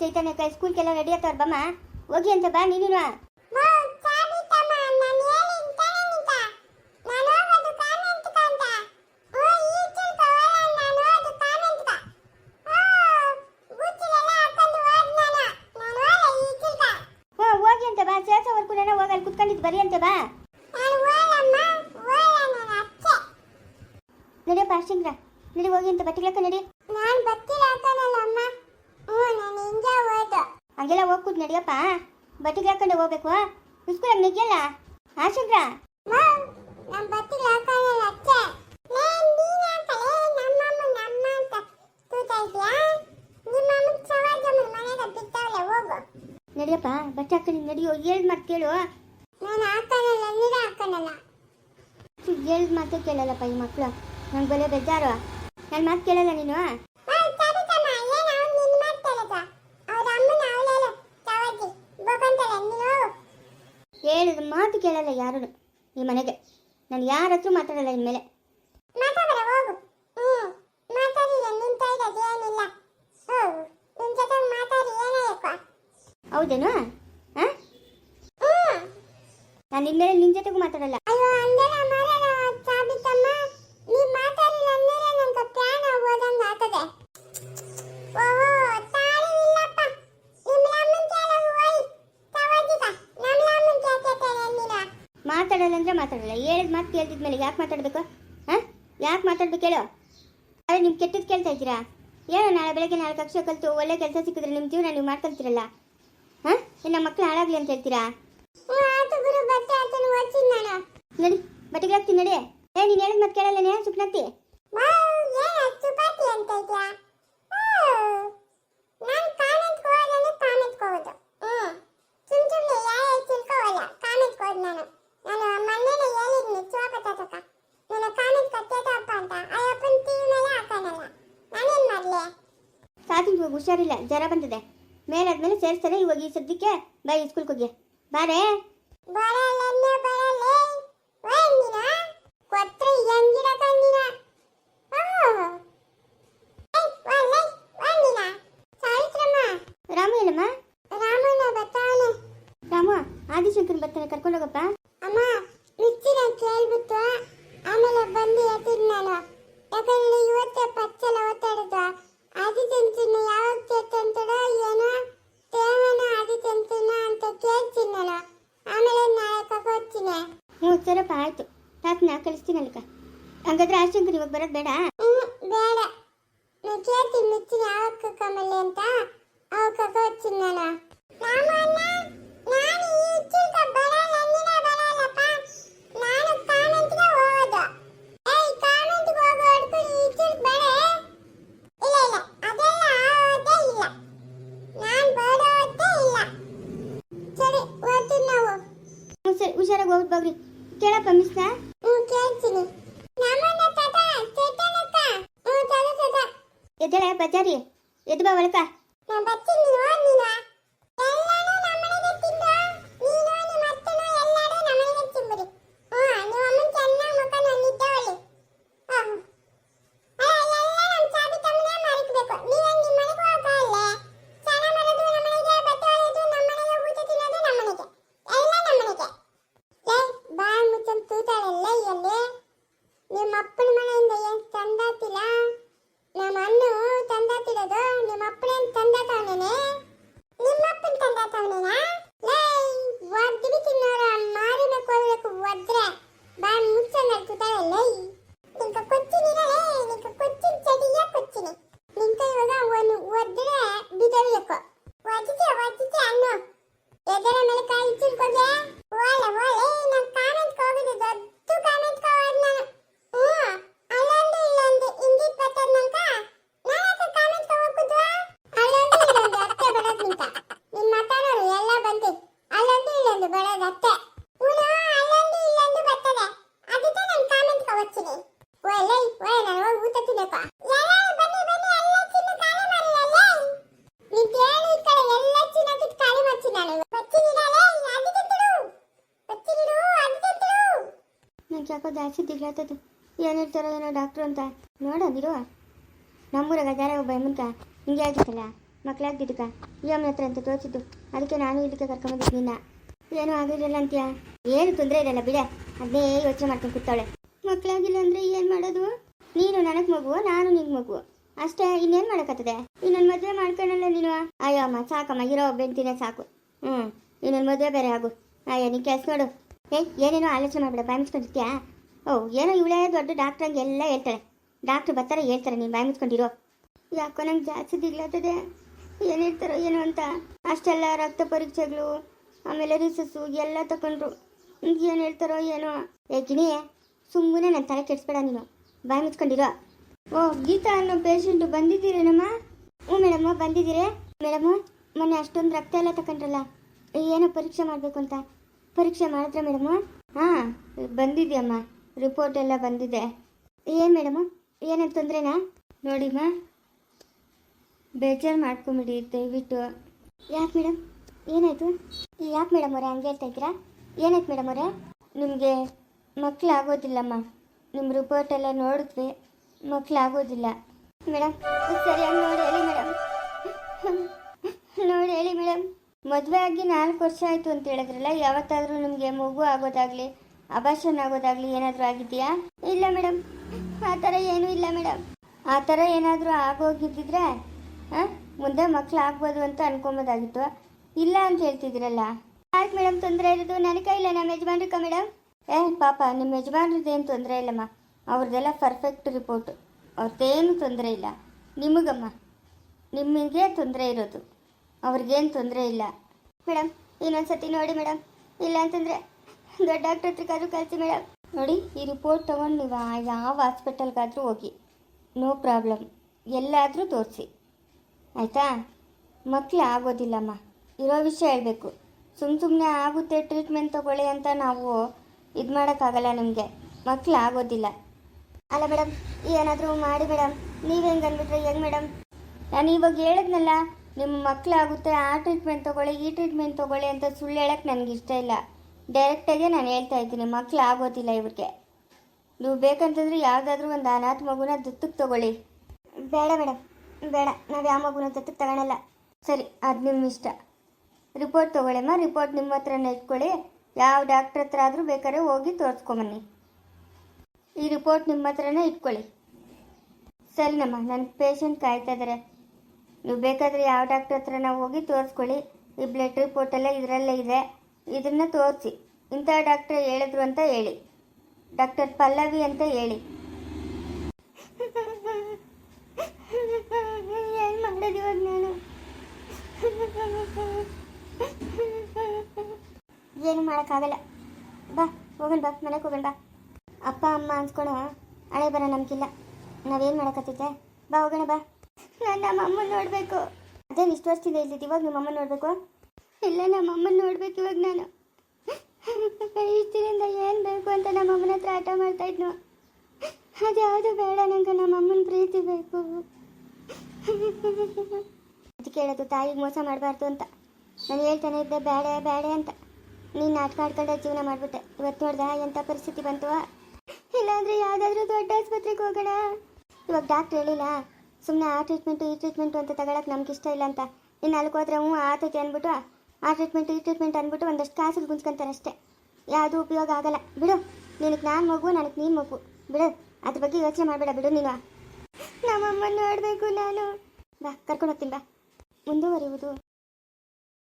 ಚೈತನ್ಯ ಕೈ ಸ್ಕೂಲ್ಗೆಲ್ಲ ರೆಡಿ ಆಗ್ತಾವ್ರ ಬಮ್ಮ. ಹೋಗಿ ಅಂತ ಬಾ ನೀನು ಕುತ್ಕೊಂಡಿದ್ದು ಬರಿ ಅಂತ ಬಾ. ನಡಿಯಪ್ಪ ಅಷ್ಟಿಂಗ್ರ ನಡಿ ಹೋಗಿ ಅಂತ ಬಟ್ಟೆಗಳಕ್ಕ ನಡಿ. ನಾನ್ ಹಾಕೋಣಲ್ಲ ಅಮ್ಮ ಹಿಂಗೆ ಹೋಯ್ತು. ಹಂಗೆಲ್ಲ ಹೋಗ್ಕೂತ್ ನಡಿಯಪ್ಪ. ಬಟ್ಟೆಗೆ ಹಾಕೊಂಡು ಹೋಗ್ಬೇಕು. ಸ್ಕೂಲಾಗ ನಿಗ್ಯಲ್ಲ ಆಶಂಕ್ರ ಶಂಕ್ರ ನಮ್ಮ ಅಚ್ಚೆ ನಡಿಯಪ್ಪ ಬಟ್ಟೆ ಹಾಕೊಂಡು ನಡಿಯೋ ಹೇಳ್ದ್ ಮಾತು ಕೇಳು. ನಾನು ಮಾತು ಕೇಳಲ್ಲಪ್ಪ ಈ ಮಕ್ಕಳು ನಂಗೆ ಬಲೆ ಬೇಜಾರು. ನನ್ನ ಮಾತು ಕೇಳಲ್ಲ ನೀನು ಮಾಮ್ ಸರಿತಮ್ಮ ಏನು ಅವ್ನು ನಿನ್ನ ಮಾತಾಡೋದು ಅವ್ರ ಅಮ್ಮನ ಅವಳೆಲ್ಲ ಸವಾಜಿ ಬೋಕಂತಾಳೆ ನೀನು ಹೋಗು ಹೇಳಿದ ಮಾತು ಕೇಳಲ್ಲ ಯಾರು ಈ ಮನೆಗೆ. ನಾನು ಯಾರ ಹತ್ರ ಮಾತಾಡಲ್ಲ ಇನ್ಮೇಲೆ ಹೌದೇನು? ನಾನು ಇನ್ಮೇಲೆ ನಿನ್ನ ಜೊತೆಗೂ ಮಾತಾಡಲ್ಲ. ಮಾತಾಡಲ್ಲ ಅಂದರೆ ಮಾತಾಡಲ್ಲ. ಹೇಳಿದ ಮಾತು ಕೇಳ್ತಿದ್ಮೇಲೆ ಯಾಕೆ ಮಾತಾಡಬೇಕು? ಹಾಂ? ಯಾಕೆ ಮಾತಾಡಬೇಕು ಹೇಳು? ಅದೇ ನೀವು ಕೆಟ್ಟದ್ದು ಕೇಳ್ತಾ ಇದ್ದೀರಾ? ಏನೋ ನಾಳೆ ಬೆಳಗ್ಗೆ ನಾಲ್ಕು ಅಕ್ಷರ ಕಲಿತು ಒಳ್ಳೆ ಕೆಲಸ ಸಿಕ್ಕಿದ್ರೆ ನಿಮ್ಮ ಜೀವನ ನೀವು ಮಾಡ್ಕೊಳ್ತೀರಲ್ಲ? ಹಾಂ? ನಮ್ಮ ಮಕ್ಕಳು ಹಾಳಾಗ್ಲಿ ಅಂತ ಹೇಳ್ತೀರಾ? ನಡಿ ಬಟ್ಟೆಗೆ ಹಾಕ್ತೀನಿ ನಡಿ. ಏ ನೀನು ಹೇಳಿದ ಮಾತು ಕೇಳಲ್ಲನೇ ಇದ್ಯಾ? ನಾನು. ಚೋಪತಕ ನನ್ನ ಕಾಮೆಂಟ್ ಅಪ್ಪ ಅಂತ. ಆ ಅಪ್ಪನ ಮೇಲೆ ಹಾಕೋಣಲ್ಲ ನಾನೇನ್ ಮಾಡ್ಲಿ? ಸಾಕಿನ ಹೋಗಿ ಹುಷಾರಿಲ್ಲ. ಜ್ವರ ಬಂದಿದೆ. ಮೇಲಾದ್ಮೇಲೆ ಸೇರಿಸ್ತಾರೆ. ಇವಾಗ ಈ ಸದ್ಯಕ್ಕೆ ಬೈ ಸ್ಕೂಲ್ ಸ್ಕೂಲ್ಗೆ ಹೋಗಿ. ಬಾರೇ ಬರಲ್ಲೇ ಒಂದಿನ ಕೊಟ್ರೆ ಬರ್ತಾವನೆ ರಾಮು ಆದಿಶಂಕರ್ ಬರ್ತಾನೆ. ಕರ್ಕೊಂಡೋಗಪ್ಪ ಅಮ್ಮ ರುಚಿನ ಕೇಳ್ಬಿಟ್ಟು ಆಮೇಲೆ ಬಂದು ಎತ್ತಿದ್ ನಾನು ಯಾಕಂದ್ರೆ ಇವತ್ತೇ ಪಚ್ಚಲ ಒತ್ತಾಡಿದ್ದು ಆದಿತ್ಯಂತಿನ ಯಾವಾಗ ಕೇಳ್ತಂತಡೋ ಏನೋ ತೇವನ ಆದಿತ್ಯಂತಿನ ಅಂತ ಕೇಳ್ತೀನಿ ನಾನು ಆಮೇಲೆ ನಾಳೆ ಕರ್ಕೊಡ್ತೀನಿ ಹ್ಞೂ ಸರಪ್ಪ ಆಯಿತು. ತಾತನ ಕಳಿಸ್ತೀನಿ ಅಲ್ಕ ಹಂಗಾದ್ರೆ ಆಶಂಕರ್ ಇವಾಗ ಬರೋದು ಬೇಡ? ಬೇಡ. ನಾನು ಕೇಳ್ತೀನಿ ಮಿಚ್ಚಿನ ಯಾವಾಗ ಕರ್ಕೊಂಬಲ್ಲಿ ಅಂತ. ಕರ್ಕೊಡ್ತೀನಿ ನಾನು. ರಾಮಣ್ಣ ನಾನು ಹುಷಾರಾಗಿ ಹೋಗ್ಬಿಟ್ಟು ಹೋಗ್ರಿ ಕೇಳಪ್ಪ ಮಿಸ್ನ ಹ್ಞೂ ಕೇಳ್ತೀನಿ. ಎದ್ದೇಳ ಬಜಾರಿ. ಎದ್ದು ಬಾ ಒಳಕ. ನಾನು ಬರ್ತೀನಿ ನೀನು ಎಲ್ಲಾನು ನಮ್ಮನೆಗೆ ತಿಂದು ನೀನು ನಿಮ್ಮ ಅತ್ತನು ಎಲ್ಲಾರು ನಮ್ಮನೆಗೆ ತಿಂಬಿಡಿ ಹ್ಞೂ ನೀವು ಅಮ್ಮನ ಚೆನ್ನಾಗಿ ಮುಖ ನನ್ನಿದ್ದವಳಿ ಹ್ಞೂ ಅಲ್ಲ ಎಲ್ಲ ನಮ್ಮ ಸಾಬಿ ತಮ್ಮನೇ ಮರಿಕ್ಬೇಕು ನೀವೇ ನಿಮ್ಮ ಮನೆಗೆ ಹೋಗಲ್ಲ ಸ್ನಾನ ಮಾಡೋದು ನಮ್ಮನೆಗೆ ಬಟ್ಟೆ ಒಗೆಯೋದು ನಮ್ಮನೆಗೆ ಊಟ ತಿನ್ನೋದು ನಮ್ಮನೆಗೆ ಎಲ್ಲ ನಮ್ಮನೆಗೆ ಲೇ ಬಾಯ್ ಮುಚ್ಚನ್ ತೂತಾಳೆಲ್ಲ ಎಲ್ಲಿ ನಿಮ್ಮ ಅಪ್ಪನ ಮನೆಯಿಂದ ಏನು ತಂದಾತಿಲ್ಲ ನಮ್ಮ ಅನ್ನು ತಂದಾತಿರೋದು ನಿಮ್ಮ ಅಪ್ಪನೇನು ತಂದಾತವನೇನೆ ನಿಮ್ಮ ಅಪ್ಪನ ತಂದಾತವನೇನಾ ಲೇ ಒದ್ದಿ ತಿನ್ನೋರ ಮಾರಿನ ಕೊಡ್ಬೇಕು ಒದ್ರೆ ಬಾಯ್ ಮುಚ್ಚನ್ ತೂತಾಳೆ ಲೇ ನಿಂಕ ಕೊಚ್ಚಿನಿರಲೇ ನಿಂಕ ಕೊಚ್ಚಿನ ಚಡಿಯ ಕೊಚ್ಚಿನಿ ನಿಂಕ ಇವಾಗ ಒಂದು ಒದ್ರೆ ಬಿದಬೇಕು ಒದ್ದಿತೆ ಒದ್ದಿತೆ ಅನ್ನು? ಎದರ ಮೇಲೆ ಕೈ ಇಚ್ಚಿಡ್ಕೊಗೆ ಓಲೆ ಓಲೆ. ನನ್ ಕಾಮೆಂಟ್ ಹೋಗಿದ್ದು ದೊಡ್ಡ ಕಾಮೆಂಟ್ ಹೋಗೋದು ನಾನು. ಹ್ಞೂ, ಅಲ್ಲೊಂದು, ಇಲ್ಲೊಂದು ಹಿಂದಿ ಬರ್ತದ ನಂಕ ನಾನು ಕಾಮೆಂಟ್ ಹೋಗುದು ಅಲ್ಲೊಂದು, ಇಲ್ಲೊಂದು, ಅತ್ತೆ ಬರೋದು ನಿಂತ ನಿಮ್ಮ ಮಾತಾಡೋರು ಎಲ್ಲ ಅಲ್ಲೊಂದು ಇಲ್ಲೊಂದು ಬರೋದು ಅತ್ತೆ ಹ್ಞೂ ಅಲ್ಲೊಂದು ಇಲ್ಲೊಂದು ಬರ್ತದೆ ಅದಕ್ಕೆ ನಾನು ಕಾಮೆಂಟ್ ಹೋಗ್ತೀನಿ ಓಲೆ ಓಲೆ ನಾನು ಹೋಗಿ ಊಟ ತಿನ್ನಕ ಎಲ್ಲರೂ ಬನ್ನಿ ಬನ್ನಿ ಎಲ್ಲ ಚಿನ್ನ ಖಾಲಿ ಮಾಡಿರಲ್ಲ ನಿಂತ ಹೇಳಿ ಈ ಕಡೆ ಎಲ್ಲ ಚಿನ್ನಕ್ಕೆ ಖಾಲಿ ಮಾಡ್ತೀನಿ ನಾನು ಬಚ್ಚಿನಿರಲೇ ಅದಕ್ಕೆ ತಿಳು ಬಚ್ಚಿನಿರು ಅದಕ್ಕೆ ತಿಳು ನಂಗೆ ಯಾಕೋ ಜಾಸ್ತಿ ದಿಗ್ಲಾತದು ಏನು ಹೇಳ್ತಾರೋ ಏನೋ ಡಾಕ್ಟ್ರು ಅಂತ. ನೋಡಂದಿರು ನಮ್ಮೂರಾಗ ಅದಾರ ಒಬ್ಬ ಅಮ್ಮನ್ಕ ಹಿಂಗೆ ಆಗಿತ್ತಲ್ಲ ಮಕ್ಕಳಾಗ್ದಿದ್ದಕ್ಕ ಈ ಅಮ್ಮನ ಹತ್ರ ಅಂತ ತೋರಿಸಿದ್ದು. ಅದಕ್ಕೆ ನಾನು ಇಲ್ಲಿಗೆ ಕರ್ಕೊಂಬಂದಿದ್ದು ನಿನ್ನ. ಏನೂ ಆಗಿರಲಿಲ್ಲ ಅಂತೀಯ? ಏನು ತೊಂದರೆ ಇರಲ್ಲ ಬಿಡ. ಅದೇ ಯೋಚನೆ ಮಾಡ್ಕೊಂಡು ಕೂತಾಳೆ ಮಕ್ಕಳಾಗಿಲ್ಲ ಅಂದರೆ ಏನು ಮಾಡೋದು? ನೀನು ನನಗೆ ಮಗು, ನಾನು ನಿಂಗೆ ಮಗು. ಅಷ್ಟೇ, ಇನ್ನೇನು ಮಾಡೋಕ್ಕತ್ತದೆ ಇನ್ನೊಂದು ಮದುವೆ ಮಾಡ್ಕೊಳಲ್ಲ ನೀನು? ಅಯ್ಯೋ ಅಮ್ಮ, ಸಾಕಮ್ಮ, ಇರೋ ಒಬ್ಬ ಸಾಕು. ಹ್ಞೂ ಇನ್ನೊಂದು ಮದುವೆ ಬೇರೆ ಆಗು. ಅಯ್ಯೋ ನೀ ಕೆಲಸ ನೋಡು ಏ, ಏನೇನೋ ಆಲೋಚನೆ ಮಾಡ್ಬೇಡ, ಬಾಯಿ ಮುಚ್ಕೊಂಡಿರ್ತೀಯಾ ಓ, ಏನೋ ಇವಳೇ ದೊಡ್ಡ ಡಾಕ್ಟ್ರಂಗೆ ಎಲ್ಲ ಹೇಳ್ತಾಳೆ. ಡಾಕ್ಟ್ರ್ ಬರ್ತಾರೆ, ಹೇಳ್ತಾರೆ, ನೀನು ಬಾಯಿ ಮುಚ್ಕೊಂಡಿರೋ. ಯಾಕೋ ನಂಗೆ ಜಾಸ್ತಿ ದಿಗ್ಲಾತದೆ ಏನು ಹೇಳ್ತಾರೋ ಏನೋ ಅಂತ. ಅಷ್ಟೆಲ್ಲ ರಕ್ತ ಪರೀಕ್ಷೆಗಳು, ಆಮೇಲೆ ರಿಸಸ್ಸು ಎಲ್ಲ ತಗೊಂಡ್ರು ಏನು ಹೇಳ್ತಾರೋ ಏನೋ. ಏಕಿನಿ ಸುಮ್ಮನೆ ನನ್ನ ತಲೆ ಕೆಡಿಸ್ಬೇಡ ನೀನು. ಬಾಯಿ ಮುಚ್ಕೊಂಡಿರೋ. ಓ, ಗೀತಾ ಅನ್ನೋ ಪೇಷಂಟು ಬಂದಿದ್ದೀರೇನಮ್ಮ ಹ್ಞೂ ಮೇಡಮ್ಮ ಬಂದಿದ್ದೀರಿ. ಮೇಡಮು, ಮೊನ್ನೆ ಅಷ್ಟೊಂದು ರಕ್ತ ಎಲ್ಲ ತಗೊಂಡ್ರಲ್ಲ ಏನೋ ಪರೀಕ್ಷೆ ಮಾಡಬೇಕು ಅಂತ. ಪರೀಕ್ಷೆ ಮಾಡಿದ್ರೆ ಮೇಡಮು? ಹಾಂ, ಬಂದಿದೆಯಮ್ಮ. ರಿಪೋರ್ಟ್ ಎಲ್ಲ ಬಂದಿದೆ. ಏನು ಮೇಡಮ್? ಏನೇನು ತೊಂದರೆನಾ? ನೋಡಿಮ್ಮ ಬೇಜಾರು ಮಾಡ್ಕೊಂಬಿಡಿ, ದಯವಿಟ್ಟು. ಯಾಕೆ ಮೇಡಮ್? ಏನಾಯಿತು? ಯಾಕೆ ಮೇಡಮ್ ಅವರೇ ಹಂಗೆ ಹೇಳ್ತಾ ಇದ್ದೀರಾ? ಏನಾಯ್ತು ಮೇಡಮ್ ಅವರೇ? ನಿಮಗೆ ಮಕ್ಕಳು ಆಗೋದಿಲ್ಲಮ್ಮ ನಿಮ್ಮ ರಿಪೋರ್ಟ್ ಎಲ್ಲ ನೋಡಿದ್ವಿ. ಮಕ್ಕಳು ಆಗೋದಿಲ್ಲ ಮೇಡಮ್ ಸರಿಯಾಗಿ ನೋಡಿ, ಹೇಳಿ ಮೇಡಮ್. ನೋಡಿ, ಹೇಳಿ ಮೇಡಮ್. ಮದುವೆ ಆಗಿ ನಾಲ್ಕು ವರ್ಷ ಆಯಿತು ಅಂತ ಹೇಳಿದ್ರಲ್ಲ, ಯಾವತ್ತಾದರೂ ನಿಮಗೆ ಮಗು ಆಗೋದಾಗಲಿ ಅಭಾಷಣ ಆಗೋದಾಗಲಿ ಏನಾದರೂ ಆಗಿದೆಯಾ ಇಲ್ಲ ಮೇಡಮ್ ಆ ಥರ ಏನೂ ಇಲ್ಲ ಮೇಡಮ್ ಆ ಥರ ಏನಾದರೂ ಆಗೋಗಿದ್ದಿದ್ರೆ ಹಾಂ ಮುಂದೆ ಮಕ್ಕಳು ಆಗ್ಬೋದು ಅಂತ ಅನ್ಕೊಬೋದಾಗಿತ್ತು. ಇಲ್ಲ ಅಂತ ಹೇಳ್ತಿದ್ದೀರಲ್ಲ ಯಾಕೆ ಮೇಡಮ್ ತೊಂದರೆ ಇರೋದು. ನನಗೆ ಇಲ್ಲ ನಮ್ಮ ಯಜಮಾನ್ರಿಕ ಮೇಡಮ್ ಏ, ಪಾಪ, ನಿಮ್ಮ ಯಜಮಾನ್ರದ್ದೇನು ತೊಂದರೆ ಇಲ್ಲಮ್ಮ. ಅವ್ರದ್ದೆಲ್ಲ ಪರ್ಫೆಕ್ಟ್ ರಿಪೋರ್ಟ್ ಅವ್ರದ್ದೇನು ತೊಂದರೆ ಇಲ್ಲ. ನಿಮಗಮ್ಮ. ನಿಮಗೆ ತೊಂದರೆ ಇರೋದು. ಅವ್ರಿಗೇನು ತೊಂದರೆ ಇಲ್ಲ. ಮೇಡಮ್ ಇನ್ನೊಂದು ಸತಿ ನೋಡಿ ಮೇಡಮ್ ಇಲ್ಲ ಅಂತಂದರೆ ದೊಡ್ಡ ಡಾಕ್ಟ್ರ್ ಹತ್ರಕ್ಕಾದ್ರೂ ಕಳಿಸಿ ಮೇಡಮ್ ನೋಡಿ, ಈ ರಿಪೋರ್ಟ್ ತೊಗೊಂಡು ನೀವು ಯಾವ ಹಾಸ್ಪಿಟಲ್ಗಾದರೂ ಹೋಗಿ. ನೋ ಪ್ರಾಬ್ಲಮ್ ಎಲ್ಲಾದರೂ ತೋರಿಸಿ. ಆಯಿತಾ? ಮಕ್ಕಳು ಆಗೋದಿಲ್ಲಮ್ಮ. ಇರೋ ವಿಷಯ ಹೇಳಬೇಕು. ಸುಮ್ಮ ಸುಮ್ಮನೆ ಆಗುತ್ತೆ ಟ್ರೀಟ್ಮೆಂಟ್ ತೊಗೊಳ್ಳಿ ಅಂತ ನಾವು ಇದು ಮಾಡೋಕ್ಕಾಗಲ್ಲ ನಿಮಗೆ. ಮಕ್ಕಳು ಆಗೋದಿಲ್ಲ. ಅಲ್ಲ ಮೇಡಮ್ ಏನಾದರೂ ಮಾಡಿ ಮೇಡಮ್ ನೀವು ಹೆಂಗೆ ಅಂದ್ಬಿಟ್ರೆ ಹೆಂಗೆ ಮೇಡಮ್ ನಾನು ಇವಾಗ ಹೇಳಿದ್ನಲ್ಲ ನಿಮ್ಮ ಮಕ್ಕಳಾಗುತ್ತೆ ಆ ಟ್ರೀಟ್ಮೆಂಟ್ ತೊಗೊಳ್ಳಿ, ಈ ಟ್ರೀಟ್ಮೆಂಟ್ ತೊಗೊಳ್ಳಿ ಅಂತ ಸುಳ್ಳು ಹೇಳಕ್ಕೆ ನನಗೆ ಇಷ್ಟ ಇಲ್ಲ. ಡೈರೆಕ್ಟಾಗೆ ನಾನು ಹೇಳ್ತಾ ಇದ್ದೀನಿ ಮಕ್ಕಳು ಆಗೋದಿಲ್ಲ ಇವ್ರಿಗೆ. ನೀವು ಬೇಕಂತಂದ್ರೆ ಯಾವುದಾದ್ರೂ ಒಂದು ಅನಾಥ ಮಗುನ ದತ್ತಕ್ಕೆ ತಗೊಳ್ಳಿ. ಬೇಡ ಮೇಡಮ್, ಬೇಡ, ನಾವು ಯಾವ ಮಗುನ ದತ್ತಕ್ಕೆ ತಗೊಳಲ್ಲ. ಸರಿ, ಅದು ನಿಮ್ಮ ಇಷ್ಟ. ರಿಪೋರ್ಟ್ ತೊಗೊಳ್ಳಿಮ್ಮ ರಿಪೋರ್ಟ್ ನಿಮ್ಮ ಹತ್ರನೇ ಇಟ್ಕೊಳ್ಳಿ. ಯಾವ ಡಾಕ್ಟ್ರ್ ಹತ್ರ ಆದರೂ ಬೇಕಾದ್ರೆ ಹೋಗಿ ತೋರಿಸ್ಕೊಂಬನ್ನಿ. ಈ ರಿಪೋರ್ಟ್ ನಿಮ್ಮ ಹತ್ರನೇ ಇಟ್ಕೊಳ್ಳಿ. ಸರಿನಮ್ಮ ನನ್ನ ಪೇಷಂಟ್ ಕಾಯ್ತಾ ಇದ್ದಾರೆ ನೀವು ಬೇಕಾದರೆ ಯಾವ ಡಾಕ್ಟ್ರ್ ಹತ್ರ ನಾವು ಹೋಗಿ ತೋರಿಸ್ಕೊಳ್ಳಿ. ಈ ಬ್ಲಡ್ ರಿಪೋರ್ಟ್ ಎಲ್ಲ ಇದರಲ್ಲೇ ಇದೆ. ಇದನ್ನ ತೋರಿಸಿ. ಇಂಥ ಡಾಕ್ಟರ್ ಹೇಳಿದ್ರು ಅಂತ ಹೇಳಿ. ಡಾಕ್ಟರ್ ಪಲ್ಲವಿ ಅಂತ ಹೇಳಿ. ಏನು ಮಾಡೋದು ಇವಾಗ ನಾನು? ಏನು ಮಾಡೋಕ್ಕಾಗಲ್ಲ. ಬಾ, ಹೋಗೋಣ ಬಾ, ಮನೆಗೆ ಹೋಗೋಣ ಬಾ. ಅಪ್ಪ, ಅಮ್ಮ ಅನ್ಸ್ಕೊಳ ಹಳೆ ಬರ ನಮ್ಗಿಲ್ಲ ನಾವೇನು ಮಾಡೋಕತ್ತಿದ್ದೆ? ಬಾ, ಹೋಗೋಣ ಬಾ. ನಾನು ನಮ್ಮ ಅಮ್ಮನ ನೋಡಬೇಕು. ಅದೇನು ಇಷ್ಟು ವರ್ಷದಿಂದ ಇಲ್ಲಿದ್ದು ಇವಾಗ ನಿಮ್ಮ ಅಮ್ಮನ ನೋಡಬೇಕು? ಇಲ್ಲ ನಮ್ಮ ಅಮ್ಮನ ನೋಡ್ಬೇಕು ಇವಾಗ ನಾನು. ಇಷ್ಟಿನಿಂದ ಏನು ಬೇಕು ಅಂತ ನಮ್ಮ ಅಮ್ಮನ ಹತ್ರ ಆಟ ಮಾಡ್ತಾ ಇದ್ನು. ಅದ್ಯಾವುದು ಬೇಡ, ನಂಗೆ ನಮ್ಮ ಅಮ್ಮನ ಪ್ರೀತಿ ಬೇಕು. ಅದಕ್ಕೆ ಕೇಳೋದು, ತಾಯಿಗೆ ಮೋಸ ಮಾಡಬಾರ್ದು ಅಂತ. ನಾನು ಹೇಳ್ತಾನೆ, ಇದ್ದೆ, ಬೇಡ ಬೇಡ ಅಂತ. ನೀನು ನಾಟಕ ಆಡ್ಕೊಂಡೆ, ಜೀವನ ಮಾಡಿಬಿಟ್ಟೆ. ಇವತ್ತು ನೋಡ್ದೆ ಎಂಥ ಪರಿಸ್ಥಿತಿ ಬಂತು? ಇಲ್ಲಾಂದ್ರೆ ಯಾವುದಾದ್ರೂ ದೊಡ್ಡ ಆಸ್ಪತ್ರೆಗೆ ಹೋಗೋಣ. ಇವಾಗ ಡಾಕ್ಟ್ರ್ ಹೇಳಿಲ್ಲ. ಸುಮ್ಮನೆ ಆ ಟ್ರೀಟ್ಮೆಂಟು ಈ ಟ್ರೀಟ್ಮೆಂಟು ಅಂತ ತಗೊಳಕ್ಕೆ ನಮ್ಗೆ ಇಷ್ಟ ಇಲ್ಲ ಅಂತ. ಇನ್ನು ಅಲ್ಲಿಗೆ ಹೋದ್ರೆ ಹ್ಞೂ ಆತೈತೆ ಅಂದ್ಬಿಟ್ಟು ಆ ಟ್ರೀಟ್ಮೆಂಟ್ ಈ ಟ್ರೀಟ್ಮೆಂಟ್ ಅಂದ್ಬಿಟ್ಟು ಒಂದಷ್ಟು ಕಾಸಿಗೆ ಗುಂಜ್ಕೊಂತಾರೆ ಅಷ್ಟೇ. ಯಾವುದೂ ಉಪಯೋಗ ಆಗಲ್ಲ. ಬಿಡು, ನಿನಗೆ ನಾನು ಮಗು, ನನಗೆ ನೀನು ಮಗು. ಬಿಡು, ಅದ್ರ ಬಗ್ಗೆ ಯೋಚನೆ ಮಾಡಬೇಡ, ಬಿಡು ನೀನು. ನಮ್ಮಮ್ಮ ನೋಡಬೇಕು ನಾನು. ಬಾ, ಕರ್ಕೊಂಡು ಹೋಗ್ತೀನಿ, ಬಾ. ಮುಂದುವರಿಯುವುದು.